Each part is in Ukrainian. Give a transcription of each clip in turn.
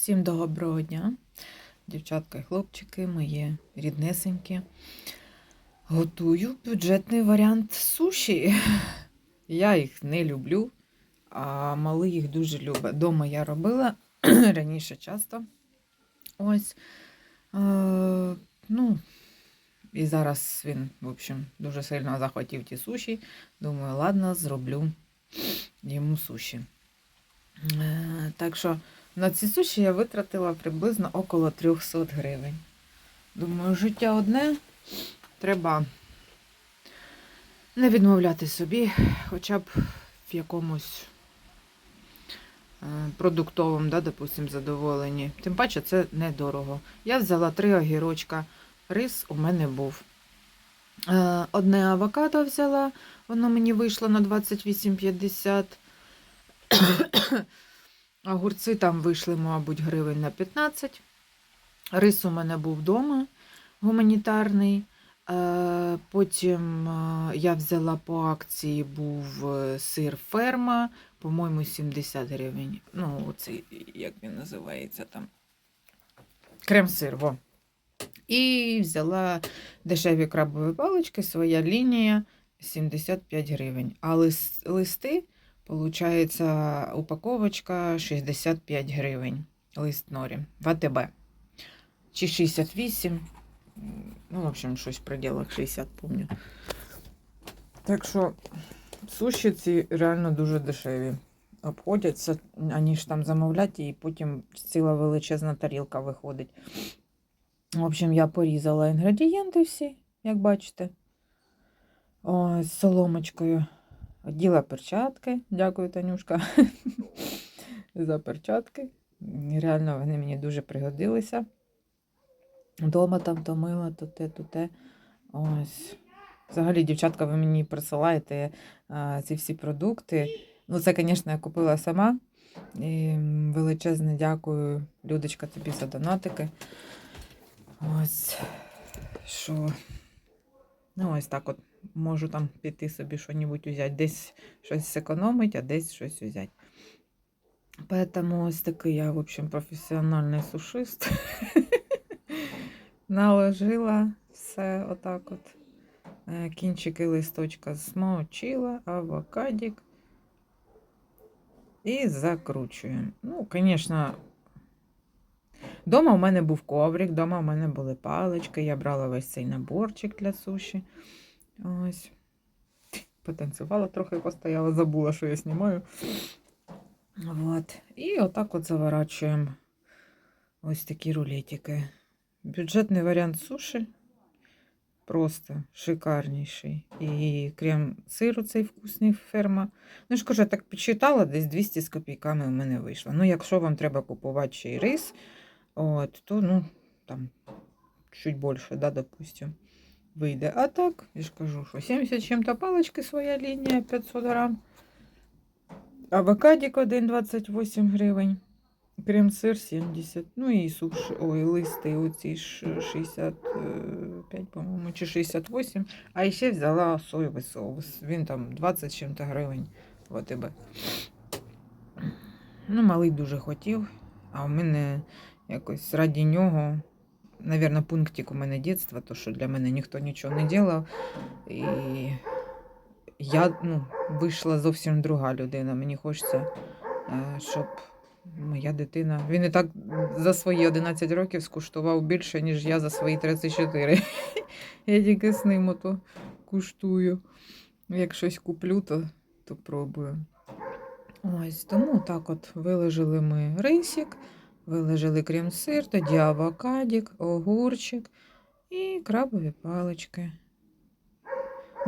Всім доброго дня, дівчатка і хлопчики, мої ріднесенькі. Готую бюджетний варіант суші. Я їх не люблю, а малий їх дуже любить. Дома я робила раніше часто. Ось. Е, ну, і зараз він, в общем, дуже сильно захотів ті суші. Думаю, ладно, зроблю йому суші. Е, так що на ці суші я витратила приблизно около 300 гривень. Думаю, життя одне, треба не відмовляти собі, хоча б в якомусь е, продуктовому, да, допустим, задоволенні. Тим паче це недорого. Я взяла три огірочка, рис у мене був. Е, Одне авокадо взяла, воно мені вийшло на 28,50. Огурці там вийшли, мабуть, гривень на 15. Рис у мене був вдома гуманітарний. Е, Потім е, я взяла по акції був е, сир ферма, по-моєму, 70 гривень. Ну, оцей, як він називається там. Крем-сир, во. І взяла дешеві крабові палички, своя лінія 75 гривень. А лис- листи Получається, упаковочка 65 гривень. Лист норі в АТБ. Чи 68. Ну, в общем, щось в пределах 60, помню. Так що суші ці реально дуже дешеві. Обходяться, аніж там замовляти, і потім ціла величезна тарілка виходить. В общем, я порізала інгредієнти всі, як бачите. Ось, з соломочкою. Оділа перчатки. Дякую, Танюшка, за перчатки. Реально вони мені дуже пригодилися. Дома там то мила, то те, то те. Ось. Взагалі, дівчатка, ви мені присилаєте а, ці всі продукти. Ну, це, звісно, я купила сама. І величезне дякую, Людочка, тобі за донатики. Ось. Що. Ну, ось так от можу там піти собі щось взяти. Десь щось зекономити, а десь щось взяти. Поэтому ось такий я, в общем, професіональний сушист. Наложила все отак от. Е, Кінчики листочка змочила, авокадик. І закручуємо. Ну, звісно, Дома у мене був коврик, дома у мене були палички, я брала весь цей наборчик для суші. Ось. Потанцювала трохи, постояла, забула, що я знімаю. От. І отак от заворачуємо ось такі рулетики. Бюджетний варіант суші. Просто шикарніший. І крем сиру цей вкусний ферма. Ну, ж кажу, я так почитала, десь 200 з копійками у мене вийшло. Ну, якщо вам треба купувати ще й рис, от, то ну, там чуть більше, да, допустим, вийде. А так, я ж кажу, що 70 чим-то палички своя лінія 500 грам. Авокадик 1,28 гривень. Крем-сир 70. Ну і суш, ой, листи оці 65, по-моєму, чи 68. А ще взяла соєвий соус. Він там 20 чим-то гривень в АТБ. Ну, малий дуже хотів, а в мене якось раді нього. Навірно, пунктик у мене дитинства, то що для мене ніхто нічого не робив. І я ну, вийшла зовсім друга людина. Мені хочеться, е, щоб моя дитина. Він і так за свої 11 років скуштував більше, ніж я за свої 34. Я тільки з ним ото куштую. Як щось куплю, то, то пробую. Ось тому так от виложили ми рисик, виложили крем-сир, тоді авокадик, огурчик і крабові палички.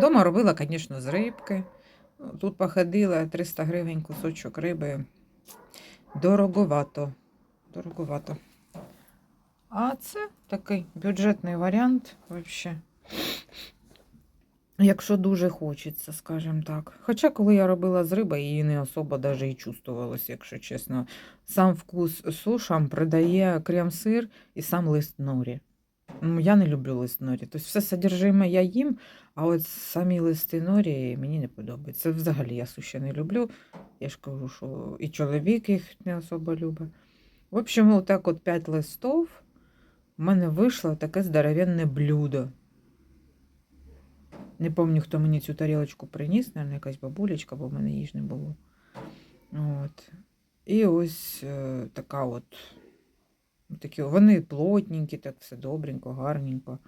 Дома робила, звісно, з рибки. Тут походила 300 гривень кусочок риби. Дороговато. Дороговато. А це такий бюджетний варіант взагалі. Якщо дуже хочеться, скажімо так. Хоча, коли я робила з риби, її не особо даже і чувствувалося, якщо чесно. Сам вкус сушам придає крем-сир і сам лист норі. Ну, Я не люблю лист норі. Тобто все содержиме я їм, а от самі листи норі мені не подобаються. Взагалі я суші не люблю. Я ж кажу, що і чоловік їх не особо любить. В общем, отак от 5 листов у мене вийшло таке здоровенне блюдо. Не пам'ятаю, хто мені цю тарілочку приніс, наверное, якась бабулечка, бо в мене їж не було. От. І ось е, така от. Такі, вони плотненькі, так все добренько, гарненько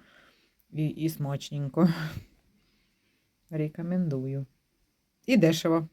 і, і смачненько. Рекомендую. І дешево.